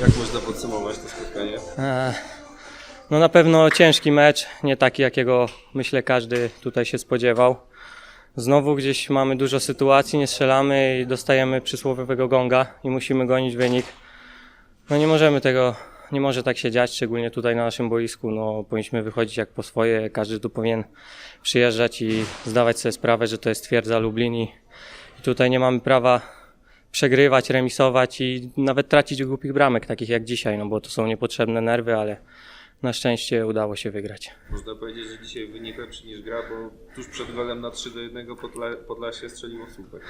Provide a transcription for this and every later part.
Jak można podsumować to spotkanie? E, No na pewno ciężki mecz, nie taki jakiego myślę każdy tutaj się spodziewał. Znowu gdzieś mamy dużo sytuacji, nie strzelamy i dostajemy przysłowiowego gonga i musimy gonić wynik. No nie możemy tego, nie może tak się dziać, szczególnie tutaj na naszym boisku. No powinniśmy wychodzić jak po swoje, każdy tu powinien przyjeżdżać i zdawać sobie sprawę, że to jest twierdza Lublin i i tutaj nie mamy prawa przegrywać, remisować i nawet tracić głupich bramek, takich jak dzisiaj, no bo to są niepotrzebne nerwy, ale na szczęście udało się wygrać. Można powiedzieć, że dzisiaj wynik lepszy niż gra, bo tuż przed golem na 3 do 1 Podla Podlasie strzeliło super.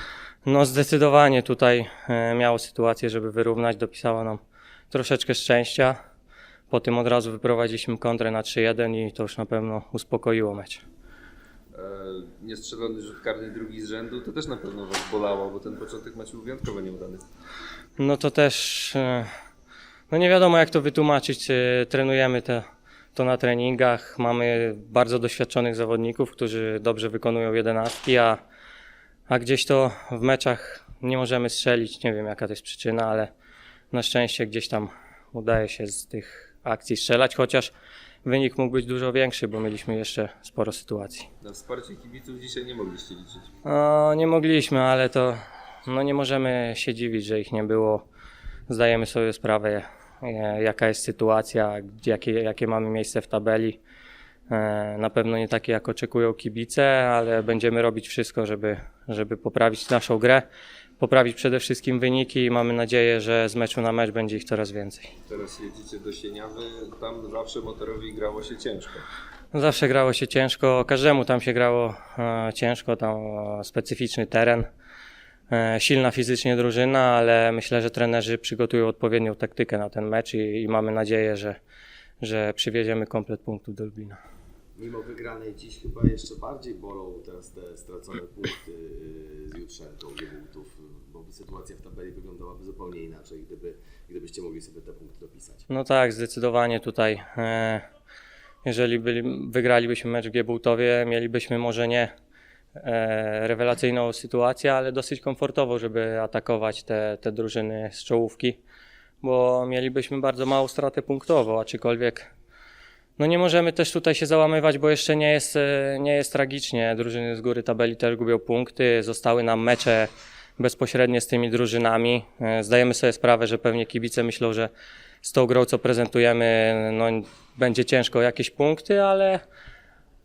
No zdecydowanie tutaj e, miało sytuację, żeby wyrównać, dopisało nam troszeczkę szczęścia. Po tym od razu wyprowadziliśmy kontrę na 3-1 i to już na pewno uspokoiło mecz. E, niestrzelony rzut karny drugi z rzędu, to też na pewno was bolało, bo ten początek był wyjątkowo nieudany. No to też, e, no nie wiadomo jak to wytłumaczyć. E, Trenujemy te, to na treningach, mamy bardzo doświadczonych zawodników, którzy dobrze wykonują jedenastki, a, a gdzieś to w meczach nie możemy strzelić. Nie wiem jaka to jest przyczyna, ale na szczęście gdzieś tam udaje się z tych akcji strzelać, chociaż wynik mógł być dużo większy, bo mieliśmy jeszcze sporo sytuacji. Na wsparcie kibiców dzisiaj nie mogliście liczyć. No, nie mogliśmy, ale to no nie możemy się dziwić, że ich nie było. Zdajemy sobie sprawę, e, jaka jest sytuacja, jakie, jakie mamy miejsce w tabeli. E, Na pewno nie takie, jak oczekują kibice, ale będziemy robić wszystko, żeby, żeby poprawić naszą grę, poprawić przede wszystkim wyniki i mamy nadzieję, że z meczu na mecz będzie ich coraz więcej. Teraz jedziecie do Sieniawy, tam zawsze motorowi grało się ciężko. Zawsze grało się ciężko, każdemu tam się grało e, ciężko, tam specyficzny teren, e, silna fizycznie drużyna, ale myślę, że trenerzy przygotują odpowiednią taktykę na ten mecz i, i mamy nadzieję, że, że przywieziemy komplet punktów do Lublina. Mimo wygranej dziś chyba jeszcze bardziej bolą teraz te stracone punkty y, z Jutrzenką, Giebutów, bo sytuacja w tabeli wyglądałaby zupełnie inaczej, gdyby, gdybyście mogli sobie te punkty dopisać. No tak, zdecydowanie tutaj. E, jeżeli byli, wygralibyśmy mecz w Giebułtowie, mielibyśmy może nie e, rewelacyjną sytuację, ale dosyć komfortową, żeby atakować te, te drużyny z czołówki, bo mielibyśmy bardzo małą stratę punktową, aczkolwiek no nie możemy też tutaj się załamywać, bo jeszcze nie jest, e, nie jest tragicznie. Drużyny z góry tabeli też gubią punkty, zostały nam mecze bezpośrednie z tymi drużynami. E, Zdajemy sobie sprawę, że pewnie kibice myślą, że z tą grą, co prezentujemy, no, będzie ciężko jakieś punkty, ale,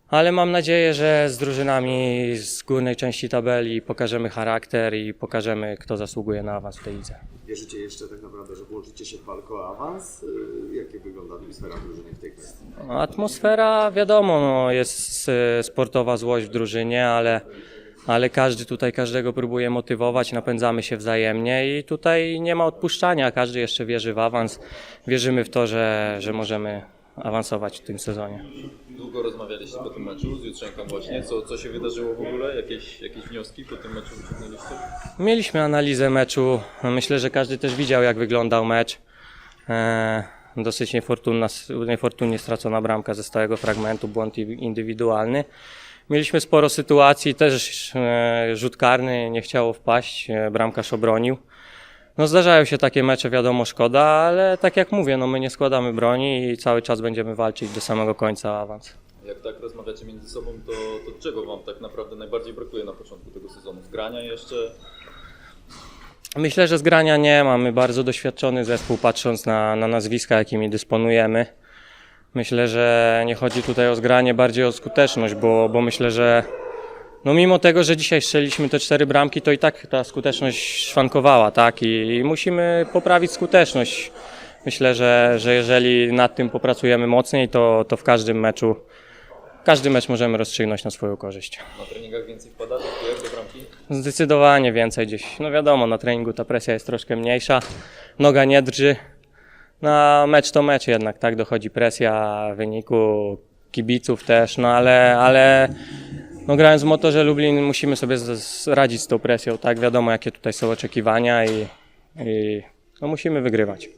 ale mam nadzieję, że z drużynami z górnej części tabeli pokażemy charakter i pokażemy, kto zasługuje na awans w tej lidze. Wierzycie jeszcze tak naprawdę, że włączycie się w walkę o awans? Y, Jak wygląda atmosfera drużyny w tej kwestii? No, Atmosfera, wiadomo, no, jest e, sportowa złość w drużynie, ale, ale każdy tutaj każdego próbuje motywować, napędzamy się wzajemnie i tutaj nie ma odpuszczania. Każdy jeszcze wierzy w awans. Wierzymy w to, że, że możemy awansować w tym sezonie. Długo rozmawialiście po tym meczu z Jutrzenką właśnie. Co, co się wydarzyło w ogóle? Jakieś, jakieś wnioski po tym meczu wyciągnęliście? Mieliśmy analizę meczu. Myślę, że każdy też widział, jak wyglądał mecz. E, dosyć niefortunna, niefortunnie stracona bramka ze stałego fragmentu, błąd indywidualny. Mieliśmy sporo sytuacji, też e, rzut karny nie chciało wpaść, e, bramkarz obronił. No zdarzają się takie mecze, wiadomo, szkoda, ale tak jak mówię, no my nie składamy broni i cały czas będziemy walczyć do samego końca o awans. Jak tak rozmawiacie między sobą, to, to czego Wam tak naprawdę najbardziej brakuje na początku tego sezonu? Zgrania jeszcze? Myślę, że zgrania nie mamy. Bardzo doświadczony zespół, patrząc na, na nazwiska, jakimi dysponujemy. Myślę, że nie chodzi tutaj o zgranie, bardziej o skuteczność, bo, bo myślę, że no mimo tego, że dzisiaj strzeliśmy te cztery bramki, to i tak ta skuteczność szwankowała, tak? I, i musimy poprawić skuteczność. Myślę, że, że jeżeli nad tym popracujemy mocniej, to, to w każdym meczu, każdy mecz możemy rozstrzygnąć na swoją korzyść. Na treningach więcej wpada do bramki? Zdecydowanie więcej gdzieś. No wiadomo, na treningu ta presja jest troszkę mniejsza, noga nie drży. Na mecz to mecz jednak, tak? Dochodzi presja wyniku, kibiców też, no ale, ale no grając w motorze Lublin musimy sobie radzić z tą presją, tak? Wiadomo jakie tutaj są oczekiwania i, i no musimy wygrywać.